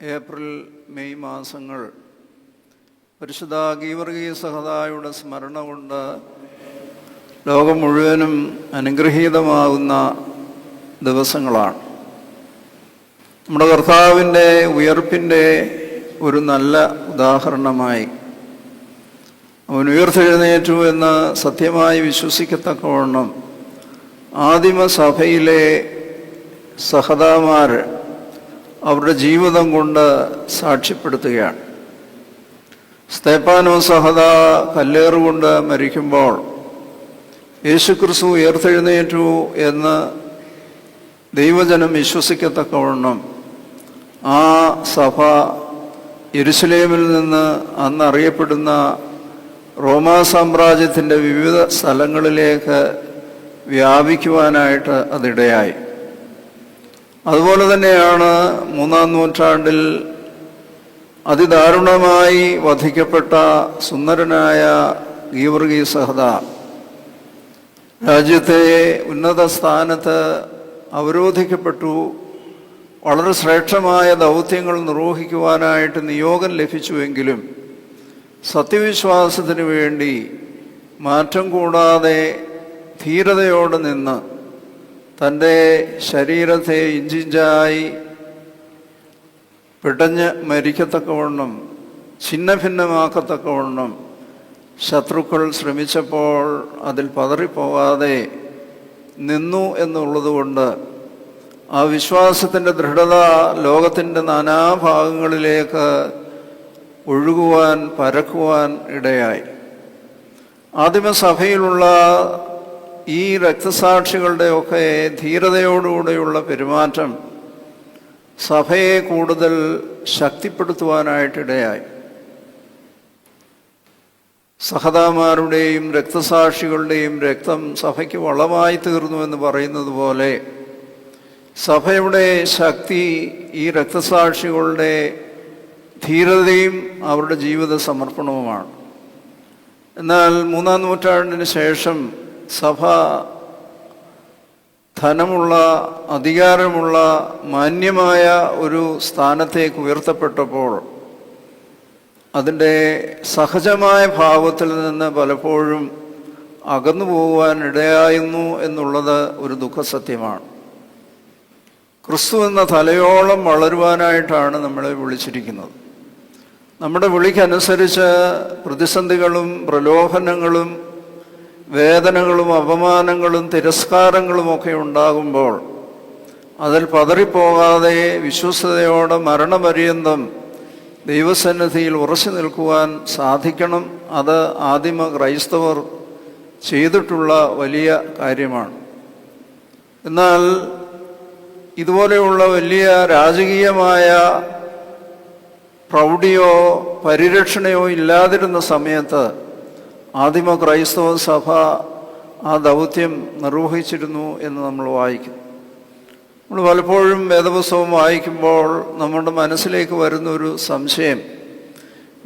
April May മാസങ്ങൾ പരിശുദ്ധ ഗീവർഗീയ സഹതായുടെ സ്മരണ കൊണ്ട് ലോകം മുഴുവനും അനുഗ്രഹീതമാകുന്ന ദിവസങ്ങളാണ്. നമ്മുടെ കർത്താവിന്റെ ഉയർപ്പിന്റെ ഒരു നല്ല ഉദാഹരണമായി അവൻ ഉയർത്തെഴുന്നേറ്റു എന്ന് സത്യമായി വിശ്വസിക്കത്തക്കവണ്ണം ആദിമസഭയിലെ സഹതാമാർ അവരുടെ ജീവിതം കൊണ്ട് സാക്ഷ്യപ്പെടുത്തുകയാണ്. സ്തേപ്പാനോ സഹത കല്ലേറുകൊണ്ട് മരിക്കുമ്പോൾ യേശുക്രിസ്തു ഉയർത്തെഴുന്നേറ്റു എന്ന് ദൈവജനം വിശ്വസിക്കത്തക്കവണ്ണം ആ സഭ എരുസലേമിൽ നിന്ന് അന്ന് അറിയപ്പെടുന്ന റോമാ സാമ്രാജ്യത്തിന്റെ വിവിധ സ്ഥലങ്ങളിലേക്ക് വ്യാപിക്കുവാനായിട്ട് അതിടയായി. അതുപോലെ തന്നെയാണ് മൂന്നാം നൂറ്റാണ്ടിൽ അതിദാരുണമായി വധിക്കപ്പെട്ട സുന്ദരനായ ഗീവർഗീ സഹദ രാജ്യത്തെ ഉന്നത സ്ഥാനത്ത് അവരോധിക്കപ്പെട്ടു. വളരെ ശ്രേഷ്ഠമായ ദൗത്യങ്ങൾ നിർവഹിക്കുവാനായിട്ട് നിയോഗം ലഭിച്ചുവെങ്കിലും സത്യവിശ്വാസത്തിന് വേണ്ടി മാറ്റം കൂടാതെ ധീരതയോടെ നിന്ന് തന്റെ ശരീരത്തെ ഇഞ്ചിഞ്ചായി പിടഞ്ഞ് മരിക്കത്തക്കവണ്ണം ഛിന്ന ഭിന്നമാക്കത്തക്കവണ്ണം ശത്രുക്കൾ ശ്രമിച്ചപ്പോൾ അതിൽ പതറിപ്പോവാതെ നിന്നു എന്നുള്ളതുകൊണ്ട് ആ വിശ്വാസത്തിന്റെ ദൃഢത ലോകത്തിന്റെ നാനാഭാഗങ്ങളിലേക്ക് ഒഴുകുവാൻ പരക്കുവാൻ ഇടയായി. ആദിമസഭയിലുള്ള ഈ രക്തസാക്ഷികളുടെ ഒക്കെ ധീരതയോടുകൂടെയുള്ള പെരുമാറ്റം സഭയെ കൂടുതൽ ശക്തിപ്പെടുത്തുവാനായിട്ടിടയായി. സഹതാമാരുടെയും രക്തസാക്ഷികളുടെയും രക്തം സഭയ്ക്ക് വളമായി തീർന്നു എന്ന് പറയുന്നത് പോലെ സഭയുടെ ശക്തി ഈ രക്തസാക്ഷികളുടെ ധീരതയും അവരുടെ ജീവിത സമർപ്പണവുമാണ്. എന്നാൽ മൂന്നാം നൂറ്റാണ്ടിന് ശേഷം സഭ ധനമുള്ള അധികാരമുള്ള മാന്യമായ ഒരു സ്ഥാനത്തേക്ക് ഉയർത്തപ്പെട്ടപ്പോൾ അതിന്റെ സഹജമായ ഭാവത്തിൽ നിന്ന് പലപ്പോഴും അകന്നു പോകുവാൻ ഇടയായിരുന്നു എന്നുള്ളത് ഒരു ദുഃഖസത്യമാണ്. ക്രിസ്തു എന്ന തലയോളം വളരുവാനായിട്ടാണ് നമ്മളെ വിളിച്ചിരിക്കുന്നത്. നമ്മുടെ വിളിക്കനുസരിച്ച് പ്രതിസന്ധികളും പ്രലോഭനങ്ങളും വേദനകളും അപമാനങ്ങളും തിരസ്കാരങ്ങളും ഒക്കെ ഉണ്ടാകുമ്പോൾ അതിൽ പതറിപ്പോകാതെ വിശ്വസ്തയോടെ മരണപര്യന്തം ദൈവസന്നിധിയിൽ ഉറച്ചു നിൽക്കുവാൻ സാധിക്കണം. അത് ആദിമ ക്രൈസ്തവർ ചെയ്തിട്ടുള്ള വലിയ കാര്യമാണ്. എന്നാൽ ഇതുപോലെയുള്ള വലിയ രാജകീയമായ പ്രൗഢിയോ പരിരക്ഷണയോ ഇല്ലാതിരുന്ന സമയത്ത് ആദിമ ക്രൈസ്തവ സഭ ആ ദൗത്യം നിർവഹിച്ചിരുന്നു എന്ന് നമ്മൾ വായിക്കും നമ്മൾ പലപ്പോഴും വേദപുസ്തകം വായിക്കുമ്പോൾ നമ്മുടെ മനസ്സിലേക്ക് വരുന്ന ഒരു സംശയം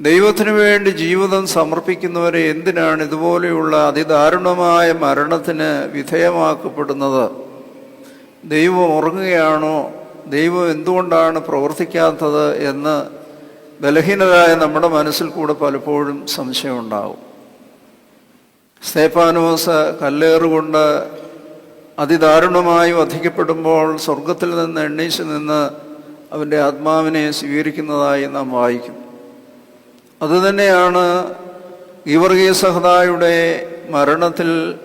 ദൈവത്തിനു വേണ്ടി ജീവിതം സമർപ്പിക്കുന്നവരെ എന്തിനാണ് ഇതുപോലെയുള്ള അതിദാരുണമായ മരണത്തിന് വിധേയമാക്കപ്പെടുന്നത്? ദൈവം ഉറങ്ങുകയാണോ? ദൈവം എന്തുകൊണ്ടാണ് പ്രവർത്തിക്കാത്തത് എന്ന് ബലഹീനരായ നമ്മുടെ മനസ്സിൽ കൂടെ പലപ്പോഴും സംശയമുണ്ടാവും. സ്തേപ്പാനോസ് കല്ലേറുകൊണ്ട് അതിദാരുണമായി വധിക്കപ്പെടുമ്പോൾ സ്വർഗത്തിൽ നിന്ന് എണ്ണീച്ച് നിന്ന് അവന്റെ ആത്മാവിനെ സ്വീകരിക്കുന്നതായി നാം വായിക്കും. അതുതന്നെയാണ് ഗീവർഗീയ സഹദായുടെ മരണത്തിൽ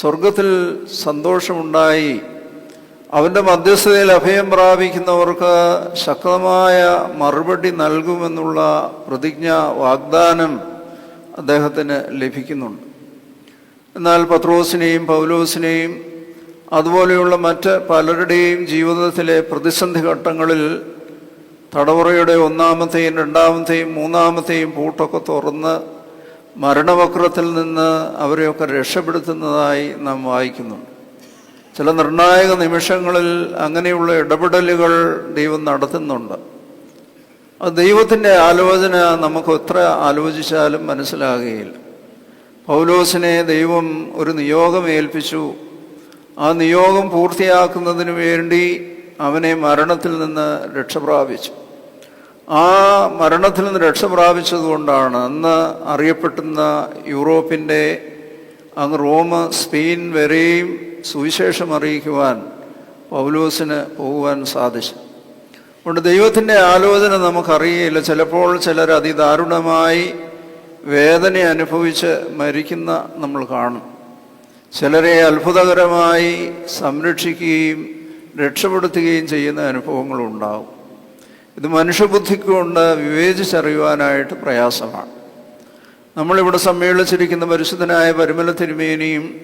സ്വർഗത്തിൽ സന്തോഷമുണ്ടായി. അവന്റെ മധ്യസ്ഥതയിൽ അഭയം പ്രാപിക്കുന്നവർക്ക് ശക്തമായ മറുപടി നൽകുമെന്നുള്ള പ്രതിജ്ഞ വാഗ്ദാനം അദ്ദേഹത്തിന് ലഭിക്കുന്നുണ്ട്. എന്നാൽ പത്രോസിനെയും പൗലോസിനെയും അതുപോലെയുള്ള മറ്റ് പലരുടെയും ജീവിതത്തിലെ പ്രതിസന്ധി ഘട്ടങ്ങളിൽ തടവറയുടെ ഒന്നാമത്തെയും രണ്ടാമത്തെയും മൂന്നാമത്തെയും പൂട്ടൊക്കെ തുറന്ന് മരണവക്രത്തിൽ നിന്ന് അവരെയൊക്കെ രക്ഷപ്പെടുത്തുന്നതായി നാം വായിക്കുന്നുണ്ട്. ചില നിർണായക നിമിഷങ്ങളിൽ അങ്ങനെയുള്ള ഇടപെടലുകൾ ദൈവം നടത്തുന്നുണ്ട്. ദൈവത്തിന്റെ ആലോചന നമുക്ക് എത്ര ആലോചിച്ചാലും മനസ്സിലാകുകയില്ല. പൗലോസിനെ ദൈവം ഒരു നിയോഗം ഏൽപ്പിച്ചു. ആ നിയോഗം പൂർത്തിയാക്കുന്നതിന് വേണ്ടി അവനെ മരണത്തിൽ നിന്ന് രക്ഷപ്രാപിച്ചു ആ മരണത്തിൽ നിന്ന് രക്ഷപ്രാപിച്ചതുകൊണ്ടാണ് അന്ന് അറിയപ്പെട്ടുന്ന യൂറോപ്പിന്റെ അങ്ങ് റോം സ്പെയിൻ വരെയും സുവിശേഷം അറിയിക്കുവാൻ പൗലോസിന് പോകുവാൻ സാധിച്ചു. അതുകൊണ്ട് ദൈവത്തിന്റെ ആലോചന നമുക്കറിയില്ല ചിലപ്പോൾ ചിലർ അതിദാരുണമായി വേദന അനുഭവിച്ച് മരിക്കുന്ന നമ്മൾ കാണും. ചിലരെ അത്ഭുതകരമായി സംരക്ഷിക്കുകയും രക്ഷപ്പെടുത്തുകയും ചെയ്യുന്ന അനുഭവങ്ങളുണ്ടാവും ഇത് മനുഷ്യബുദ്ധിക്കൊണ്ട് വിവേചിച്ചറിയുവാനായിട്ട് പ്രയാസമാണ്. നമ്മളിവിടെ സമ്മേളിച്ചിരിക്കുന്ന പരിശുദ്ധനായ പരിമല തിരുമേനിയും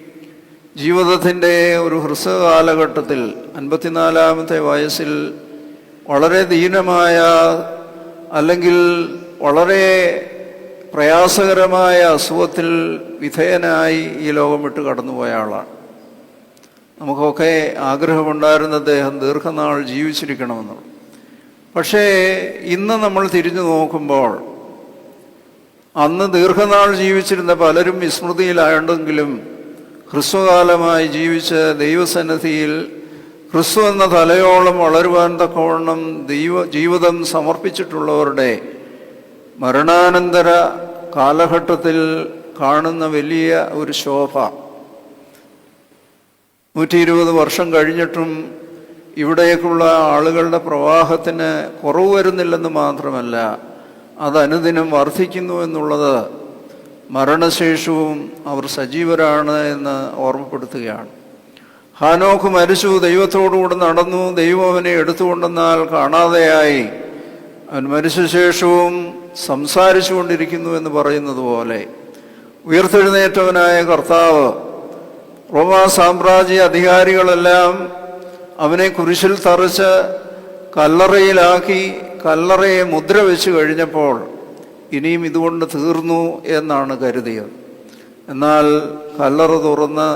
ജീവിതത്തിന്റെ ഒരു ഹ്രസ്വ കാലഘട്ടത്തിൽ അൻപത്തിനാലാമത്തെ വയസ്സിൽ വളരെ ദീനമായ അല്ലെങ്കിൽ വളരെ പ്രയാസകരമായ അസുഖത്തിൽ വിധേയനായി ഈ ലോകം വിട്ട് കടന്നുപോയ ആളാണ്. നമുക്കൊക്കെ ആഗ്രഹമുണ്ടായിരുന്ന അദ്ദേഹം ദീർഘനാൾ ജീവിച്ചിരിക്കണമെന്നുള്ളു. പക്ഷേ ഇന്ന് നമ്മൾ തിരിഞ്ഞു നോക്കുമ്പോൾ അന്ന് ദീർഘനാൾ ജീവിച്ചിരുന്ന പലരും വിസ്മൃതിയിലായുണ്ടെങ്കിലും ഹ്രസ്വകാലമായി ജീവിച്ച ദൈവസന്നിധിയിൽ ക്രിസ്തു എന്ന തലയോളം വളരുവാൻ തക്കവണ്ണം ദൈവ ജീവിതം സമർപ്പിച്ചിട്ടുള്ളവരുടെ മരണാനന്തര കാലഘട്ടത്തിൽ കാണുന്ന വലിയ ഒരു ശോഭ. നൂറ്റി ഇരുപത് വർഷം കഴിഞ്ഞിട്ടും ഇവിടേക്കുള്ള ആളുകളുടെ പ്രവാഹത്തിന് കുറവ് വരുന്നില്ലെന്ന് മാത്രമല്ല അതനുദിനം വർദ്ധിക്കുന്നു എന്നുള്ളത് മരണശേഷവും അവർ സജീവരാണ് എന്ന് ഓർമ്മപ്പെടുത്തുകയാണ്. ഹാനോക്ക് മരിച്ചു ദൈവത്തോടുകൂടെ നടന്നു ദൈവം അവനെ എടുത്തുകൊണ്ടെന്നാൽ കാണാതെയായി. അവൻ മരിച്ച ശേഷവും സംസാരിച്ചു കൊണ്ടിരിക്കുന്നു എന്ന് പറയുന്നത് പോലെ ഉയർത്തെഴുന്നേറ്റവനായ കർത്താവ് റോമാ സാമ്രാജ്യ അധികാരികളെല്ലാം അവനെ കുരിശിൽ തറച്ച് കല്ലറയിലാക്കി കല്ലറയെ മുദ്ര വെച്ച് കഴിഞ്ഞപ്പോൾ ഇനിയും ഇതുകൊണ്ട് തീർന്നു എന്നാണ് കരുതിയത്. എന്നാൽ കല്ലറ തുറന്ന്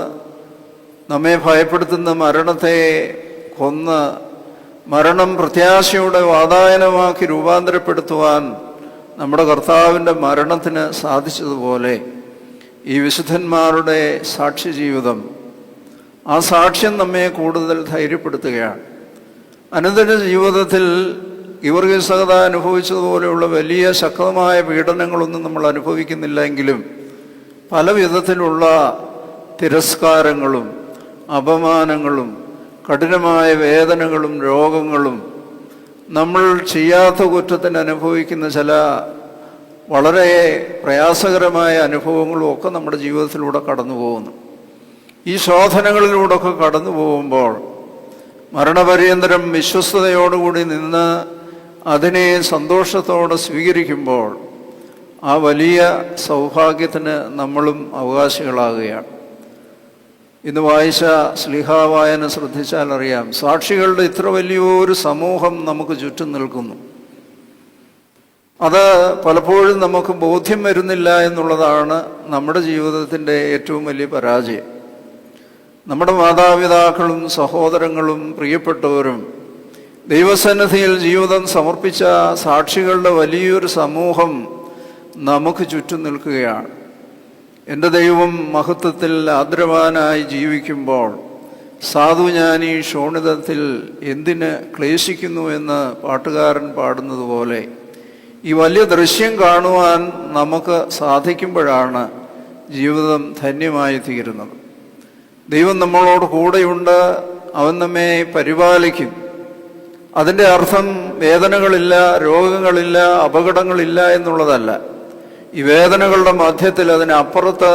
നമ്മെ ഭയപ്പെടുത്തുന്ന മരണത്തെ കൊന്ന് മരണം പ്രത്യാശയുടെ വാതായനമാക്കി രൂപാന്തരപ്പെടുത്തുവാൻ നമ്മുടെ കർത്താവിന്റെ മരണത്തിന് സാധിച്ചതുപോലെ ഈ വിശുദ്ധന്മാരുടെ സാക്ഷി ജീവിതം ആ സാക്ഷ്യം നമ്മെ കൂടുതൽ ധൈര്യപ്പെടുത്തുകയാണ്. അനന്തര ജീവിതത്തിൽ ഇവർക്ക് സഹത അനുഭവിച്ചതുപോലെയുള്ള വലിയ ശക്തമായ പീഡനങ്ങളൊന്നും നമ്മൾ അനുഭവിക്കുന്നില്ല എങ്കിലും പല വിധത്തിലുള്ള തിരസ്കാരങ്ങളും അപമാനങ്ങളും കഠിനമായ വേദനകളും രോഗങ്ങളും നമ്മൾ ചെയ്യാത്ത കുറ്റത്തിന് അനുഭവിക്കുന്ന ചില വളരെ പ്രയാസകരമായ അനുഭവങ്ങളും ഒക്കെ നമ്മുടെ ജീവിതത്തിലൂടെ കടന്നു പോകുന്നു. ഈ ശോധനകളിലൂടെ ഒക്കെ കടന്നു പോകുമ്പോൾ മരണപര്യന്തരം വിശ്വസ്തയോടുകൂടി നിന്ന് അതിനെ സന്തോഷത്തോടെ സ്വീകരിക്കുമ്പോൾ ആ വലിയ സൗഭാഗ്യത്തിന് നമ്മളും അവകാശികളാകുകയാണ്. ഇന്ന് വായിച്ച സ്ലിഹാവായന ശ്രദ്ധിച്ചാൽ അറിയാം സാക്ഷികളുടെ ഇത്ര വലിയൊരു സമൂഹം നമുക്ക് ചുറ്റും നിൽക്കുന്നു. അത് പലപ്പോഴും നമുക്ക് ബോധ്യം വരുന്നില്ല എന്നുള്ളതാണ് നമ്മുടെ ജീവിതത്തിന്റെ ഏറ്റവും വലിയ പരാജയം. നമ്മുടെ മാതാപിതാക്കളും സഹോദരങ്ങളും പ്രിയപ്പെട്ടവരും ദൈവസന്നിധിയിൽ ജീവിതം സമർപ്പിച്ച സാക്ഷികളുടെ വലിയൊരു സമൂഹം നമുക്ക് ചുറ്റും നിൽക്കുകയാണ്. എന്റെ ദൈവം മഹത്വത്തിൽ ആദ്രവാനായി ജീവിക്കുമ്പോൾ സാധു സാധുജ്ഞാനി ഷോണിതത്തിൽ എന്തിന് ക്ലേശിക്കുന്നു എന്ന് പാട്ടുകാരൻ പാടുന്നത് പോലെ ഈ വലിയ ദൃശ്യം കാണുവാൻ നമുക്ക് സാധിക്കുമ്പോഴാണ് ജീവിതം ധന്യമായി തീരുന്നത്. ദൈവം നമ്മളോട് കൂടെയുണ്ട് അവൻ നമ്മെ പരിപാലിക്കും. അതിന്റെ അർത്ഥം വേദനകളില്ല രോഗങ്ങളില്ല അപകടങ്ങളില്ല എന്നുള്ളതല്ല. ഈ വേദനകളുടെ മധ്യത്തിൽ അതിനപ്പുറത്ത്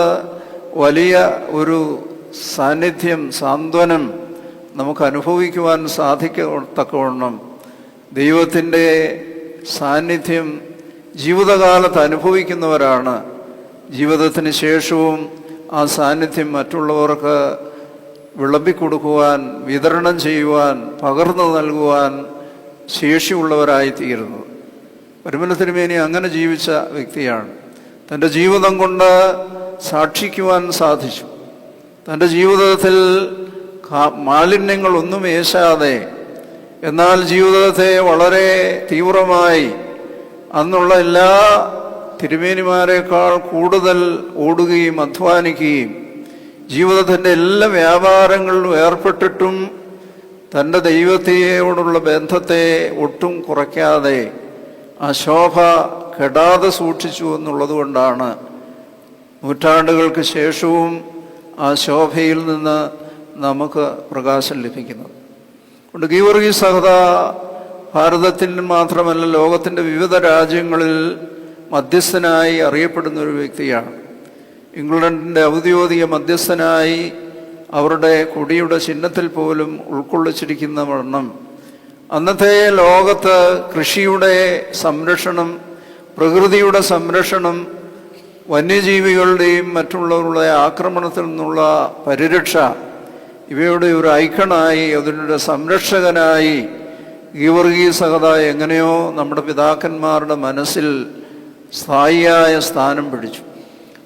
വലിയ ഒരു സാന്നിധ്യം സാന്ത്വനം നമുക്ക് അനുഭവിക്കുവാൻ സാധിക്കത്തക്കവണ്ണം ദൈവത്തിന്റെ സാന്നിധ്യം ജീവിതകാലത്ത് അനുഭവിക്കുന്നവരാണ്. ജീവിതത്തിന് ശേഷവും ആ സാന്നിധ്യം മറ്റുള്ളവർക്ക് വിളമ്പിക്കൊടുക്കുവാൻ വിതരണം ചെയ്യുവാൻ പകർന്നു നൽകുവാൻ ശേഷിയുള്ളവരായി തീരുന്നത് പരിമല തിരുമേനി അങ്ങനെ ജീവിച്ച വ്യക്തിയാണ്. തന്റെ ജീവിതം കൊണ്ട് സാക്ഷിക്കുവാൻ സാധിച്ചു. തന്റെ ജീവിതത്തിൽ മാലിന്യങ്ങളൊന്നും ഏശാതെ എന്നാൽ ജീവിതത്തെ വളരെ തീവ്രമായി അന്നുള്ള എല്ലാ തിരുമേനിമാരെക്കാൾ കൂടുതൽ ഓടുകയും അധ്വാനിക്കുകയും ജീവിതത്തിന്റെ എല്ലാ വ്യാപാരങ്ങളിലും ഏർപ്പെട്ടിട്ടും തന്റെ ദൈവത്തെയോടുള്ള ബന്ധത്തെ ഒട്ടും കുറയ്ക്കാതെ ആ ശോഭ കെടാതെ സൂക്ഷിച്ചു എന്നുള്ളത് കൊണ്ടാണ് നൂറ്റാണ്ടുകൾക്ക് ശേഷവും ആ ശോഭയിൽ നിന്ന് നമുക്ക് പ്രകാശം ലഭിക്കുന്നത്. അതുകൊണ്ട് ഗീവർഗി സഹത ഭാരതത്തിൽ മാത്രമല്ല ലോകത്തിന്റെ വിവിധ രാജ്യങ്ങളിൽ മധ്യസ്ഥനായി അറിയപ്പെടുന്ന ഒരു വ്യക്തിയാണ്. ഇംഗ്ലണ്ടിന്റെ ഔദ്യോഗിക മധ്യസ്ഥനായി അവരുടെ കൊടിയുടെ ചിഹ്നത്തിൽ പോലും ഉൾക്കൊള്ളിച്ചിരിക്കുന്ന വണ്ണം അന്നത്തെ ലോകത്ത് കൃഷിയുടെ സംരക്ഷണം പ്രകൃതിയുടെ സംരക്ഷണം വന്യജീവികളുടെയും മറ്റുള്ളവരുടെ ആക്രമണത്തിൽ നിന്നുള്ള പരിരക്ഷ ഇവയുടെ ഒരു ഐക്കണായി അതിന്റെ സംരക്ഷകനായി ഗീവർഗീസഹത എങ്ങനെയോ നമ്മുടെ പിതാക്കന്മാരുടെ മനസ്സിൽ സ്ഥായിയായ സ്ഥാനം പിടിച്ചു.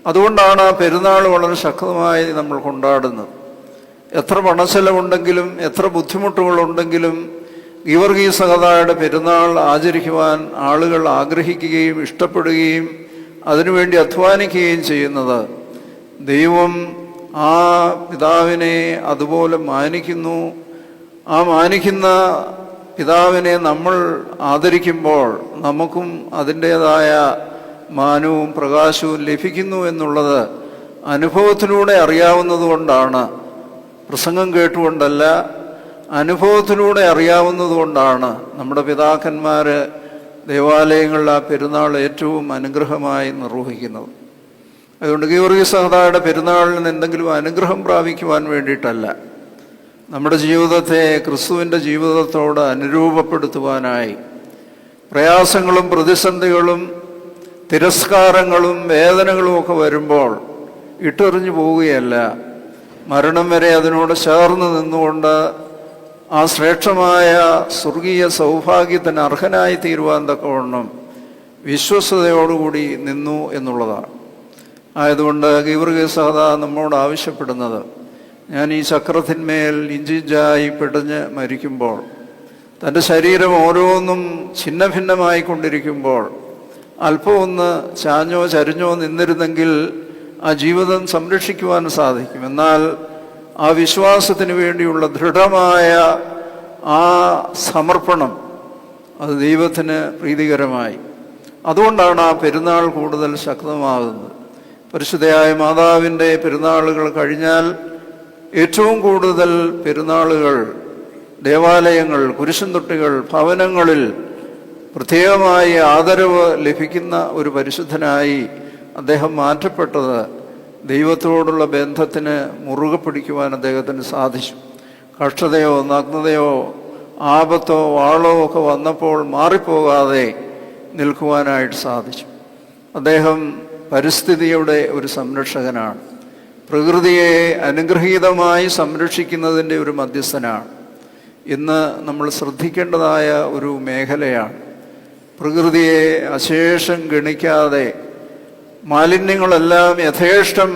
അതുകൊണ്ടാണ് ആ പെരുന്നാൾ വളരെ ശക്തമായി നമ്മൾ കൊണ്ടാടുന്നത്. എത്ര പണച്ചെലവുണ്ടെങ്കിലും എത്ര ബുദ്ധിമുട്ടുകളുണ്ടെങ്കിലും ഗീവർഗീസഹതയുടെ പെരുന്നാൾ ആചരിക്കുവാൻ ആളുകൾ ആഗ്രഹിക്കുകയും ഇഷ്ടപ്പെടുകയും അതിനുവേണ്ടി അധ്വാനിക്കുകയും ചെയ്യുന്നത് ദൈവം ആ പിതാവിനെ അതുപോലെ മാനിക്കുന്നു. ആ മാനിക്കുന്ന പിതാവിനെ നമ്മൾ ആദരിക്കുമ്പോൾ നമുക്കും അതിന്റേതായ മാനവും പ്രകാശവും ലഭിക്കുന്നു എന്നുള്ളത് അനുഭവത്തിലൂടെ അറിയാവുന്നതുകൊണ്ടാണ്. പ്രസംഗം കേട്ടുകൊണ്ടല്ല അനുഭവത്തിലൂടെ അറിയാവുന്നതുകൊണ്ടാണ് നമ്മുടെ പിതാക്കന്മാർ ദേവാലയങ്ങളിൽ ആ പെരുന്നാൾ ഏറ്റവും അനുഗ്രഹമായി നിർവഹിക്കുന്നത്. അതുകൊണ്ട് ഗീവർഗി സഹതായുടെ നിന്ന് എന്തെങ്കിലും അനുഗ്രഹം പ്രാപിക്കുവാൻ വേണ്ടിയിട്ടല്ല. നമ്മുടെ ജീവിതത്തെ ക്രിസ്തുവിന്റെ ജീവിതത്തോട് അനുരൂപപ്പെടുത്തുവാനായി പ്രയാസങ്ങളും പ്രതിസന്ധികളും തിരസ്കാരങ്ങളും വേദനകളും ഒക്കെ വരുമ്പോൾ ഇട്ടെറിഞ്ഞു പോവുകയല്ല. മരണം വരെ അതിനോട് ചേർന്ന് നിന്നുകൊണ്ട് ആ ശ്രേഷ്ഠമായ സ്വർഗീയ സൗഭാഗ്യത്തിന് അർഹനായി തീരുവാൻ തക്കവണ്ണം വിശ്വസ്തയോടുകൂടി നിന്നു എന്നുള്ളതാണ്. ആയതുകൊണ്ട് ഗീവർഗീ സഹത നമ്മോട് ആവശ്യപ്പെടുന്നത് ഞാൻ ഈ ചക്രത്തിന്മേൽ ഇഞ്ചിഞ്ചായി പിടഞ്ഞ് മരിക്കുമ്പോൾ തന്റെ ശരീരം ഓരോന്നും ഛിന്ന ഭിന്നമായി കൊണ്ടിരിക്കുമ്പോൾ അല്പമൊന്ന് ചാഞ്ഞോ ചരിഞ്ഞോ നിന്നിരുന്നെങ്കിൽ ആ ജീവിതം സംരക്ഷിക്കുവാൻ സാധിക്കും. എന്നാൽ ആ വിശ്വാസത്തിന് വേണ്ടിയുള്ള ദൃഢമായ ആ സമർപ്പണം അത് ദൈവത്തിന് പ്രീതികരമായി. അതുകൊണ്ടാണ് ആ പെരുന്നാൾ കൂടുതൽ ശക്തമാകുന്നത്. പരിശുദ്ധയായ മാതാവിന്റെ പെരുന്നാളുകൾ കഴിഞ്ഞാൽ ഏറ്റവും കൂടുതൽ പെരുന്നാളുകൾ ദേവാലയങ്ങൾ കുരിശുന്തൊട്ടികൾ ഭവനങ്ങളിൽ പ്രത്യേകമായി ആദരവ് ലഭിക്കുന്ന ഒരു പരിശുദ്ധനായി അദ്ദേഹം മാറ്റപ്പെട്ടത് ദൈവത്തോടുള്ള ബന്ധത്തിന് മുറുകെ പിടിക്കുവാൻ അദ്ദേഹത്തിന് സാധിച്ചു. കഷ്ടതയോ നഗ്നതയോ ആപത്തോ വാളോ ഒക്കെ വന്നപ്പോൾ മാറിപ്പോകാതെ നിൽക്കുവാനായിട്ട് സാധിച്ചു. അദ്ദേഹം പരിസ്ഥിതിയുടെ ഒരു സംരക്ഷകനാണ്. പ്രകൃതിയെ അനുഗ്രഹീതമായി സംരക്ഷിക്കുന്നതിന്റെ ഒരു മധ്യസ്ഥനാണ്. ഇന്ന് നമ്മൾ ശ്രദ്ധിക്കേണ്ടതായ ഒരു മേഖലയാണ്. പ്രകൃതിയെ അശേഷം ഗണിക്കാതെ മാലിന്യങ്ങളെല്ലാം യഥേഷ്ടം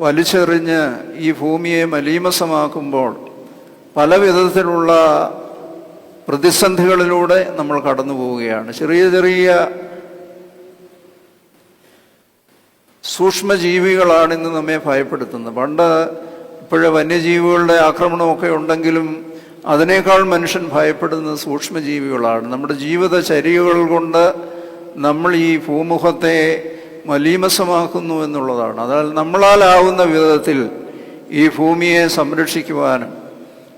വലിച്ചെറിഞ്ഞ് ഈ ഭൂമിയെ മലീമസമാക്കുമ്പോൾ പല വിധത്തിലുള്ള പ്രതിസന്ധികളിലൂടെ നമ്മൾ കടന്നു പോവുകയാണ്. ചെറിയ ചെറിയ സൂക്ഷ്മജീവികളാണ് ഇന്ന് നമ്മെ ഭയപ്പെടുത്തുന്നത്. പണ്ട് ഇപ്പോഴെ വന്യജീവികളുടെ ആക്രമണമൊക്കെ ഉണ്ടെങ്കിലും അതിനേക്കാൾ മനുഷ്യൻ ഭയപ്പെടുന്നത് സൂക്ഷ്മജീവികളാണ്. നമ്മുടെ ജീവിതചര്യകൾ കൊണ്ട് നമ്മൾ ഈ ഭൂമുഖത്തെ മലീമസമാക്കുന്നു എന്നുള്ളതാണ്. അതായത് നമ്മളാലാവുന്ന വിധത്തിൽ ഈ ഭൂമിയെ സംരക്ഷിക്കുവാനും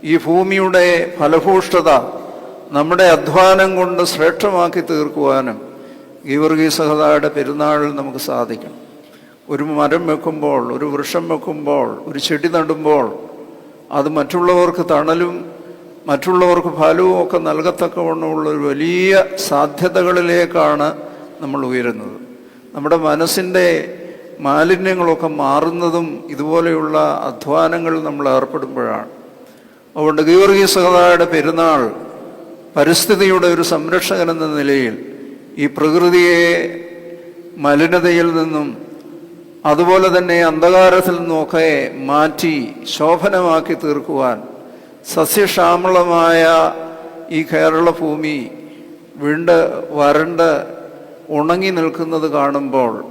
ഈ ഭൂമിയുടെ ഫലഭൂഷ്ഠത നമ്മുടെ അധ്വാനം കൊണ്ട് ശ്രേഷ്ഠമാക്കി തീർക്കുവാനും ഗീവർഗീ സഹതായുടെ പെരുന്നാളിൽ നമുക്ക് സാധിക്കണം. ഒരു മരം വെക്കുമ്പോൾ ഒരു വൃക്ഷം വെക്കുമ്പോൾ ഒരു ചെടി നടുമ്പോൾ അത് മറ്റുള്ളവർക്ക് തണലും മറ്റുള്ളവർക്ക് ഫലവും ഒക്കെ നൽകത്തക്കവണ്ണമുള്ള ഒരു വലിയ സാധ്യതകളിലേക്കാണ് നമ്മൾ ഉയരുന്നത്. നമ്മുടെ മനസ്സിന്റെ മാലിന്യങ്ങളൊക്കെ മാറുന്നതും ഇതുപോലെയുള്ള അധ്വാനങ്ങൾ നമ്മൾ ഏർപ്പെടുമ്പോഴാണ്. അതുകൊണ്ട് ഗീവർഗീ സഹതായുടെ പെരുന്നാൾ പരിസ്ഥിതിയുടെ ഒരു സംരക്ഷകൻ എന്ന നിലയിൽ ഈ പ്രകൃതിയെ മലിനതയിൽ നിന്നും അതുപോലെ തന്നെ അന്ധകാരത്തിൽ നിന്നൊക്കെ മാറ്റി ശോഭനമാക്കി തീർക്കുവാൻ സസ്യശ്യാമളമായ ഈ കേരള ഭൂമി വീണ്ട് വരണ്ട് ഉണങ്ങി നിൽക്കുന്നത് കാണുമ്പോൾ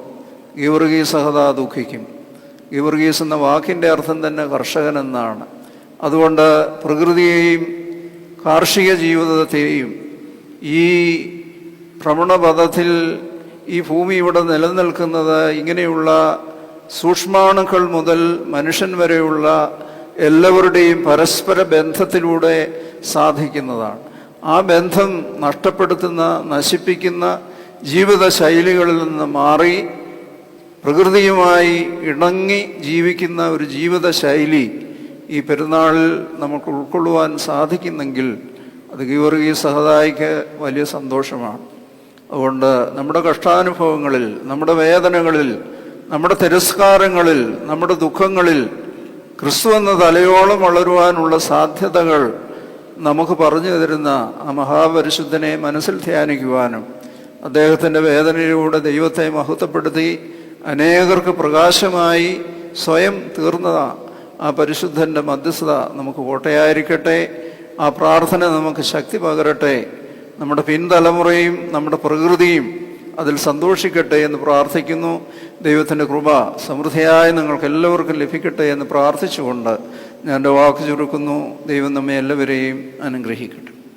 ഗീവർഗീസ് സഹത ദുഃഖിക്കും. ഗീവർഗീസ് എന്ന വാക്കിന്റെ അർത്ഥം തന്നെ കർഷകൻ എന്നാണ് അതുകൊണ്ട് പ്രകൃതിയെയും കാർഷിക ജീവിതത്തെയും ഈ ഭ്രമണപഥത്തിൽ ഈ ഭൂമി ഇവിടെ നിലനിൽക്കുന്നത് ഇങ്ങനെയുള്ള സൂക്ഷ്മാണുക്കൾ മുതൽ മനുഷ്യൻ വരെയുള്ള എല്ലാവരുടെയും പരസ്പര ബന്ധത്തിലൂടെ സാധിക്കുന്നതാണ്. ആ ബന്ധം നഷ്ടപ്പെടുത്തുന്ന നശിപ്പിക്കുന്ന ജീവിത ശൈലികളിൽ നിന്ന് മാറി പ്രകൃതിയുമായി ഇണങ്ങി ജീവിക്കുന്ന ഒരു ജീവിത ശൈലി ഈ പെരുന്നാളിൽ നമുക്ക് ഉൾക്കൊള്ളുവാൻ സാധിക്കുന്നെങ്കിൽ അത് ഗീവർഗീ സഹതായിക്ക് വലിയ സന്തോഷമാണ്. അതുകൊണ്ട് നമ്മുടെ കഷ്ടാനുഭവങ്ങളിൽ നമ്മുടെ വേദനകളിൽ നമ്മുടെ തിരസ്കാരങ്ങളിൽ നമ്മുടെ ദുഃഖങ്ങളിൽ ക്രിസ്തു എന്ന തലയോളം വളരുവാനുള്ള സാധ്യതകൾ നമുക്ക് പറഞ്ഞു തരുന്ന ആ മഹാപരിശുദ്ധനെ മനസ്സിൽ ധ്യാനിക്കുവാനും അദ്ദേഹത്തിന്റെ വേദനയിലൂടെ ദൈവത്തെ മഹത്വപ്പെടുത്തി അനേകർക്ക് പ്രകാശമായി സ്വയം തീർന്ന ആ പരിശുദ്ധന്റെ മധ്യസ്ഥത നമുക്ക് കോട്ടയായിരിക്കട്ടെ. ആ പ്രാർത്ഥന നമുക്ക് ശക്തി പകരട്ടെ. നമ്മുടെ പിൻതലമുറയും നമ്മുടെ പ്രകൃതിയും അതിൽ സന്തോഷിക്കട്ടെ എന്ന് പ്രാർത്ഥിക്കുന്നു. ദൈവത്തിന്റെ കൃപ സമൃദ്ധിയായി നിങ്ങൾക്ക് എല്ലാവർക്കും ലഭിക്കട്ടെ എന്ന് പ്രാർത്ഥിച്ചുകൊണ്ട് ഞാൻ എന്റെ വാക്ക് ചുരുക്കുന്നു. ദൈവം നമ്മെ എല്ലാവരെയും അനുഗ്രഹിക്കട്ടെ.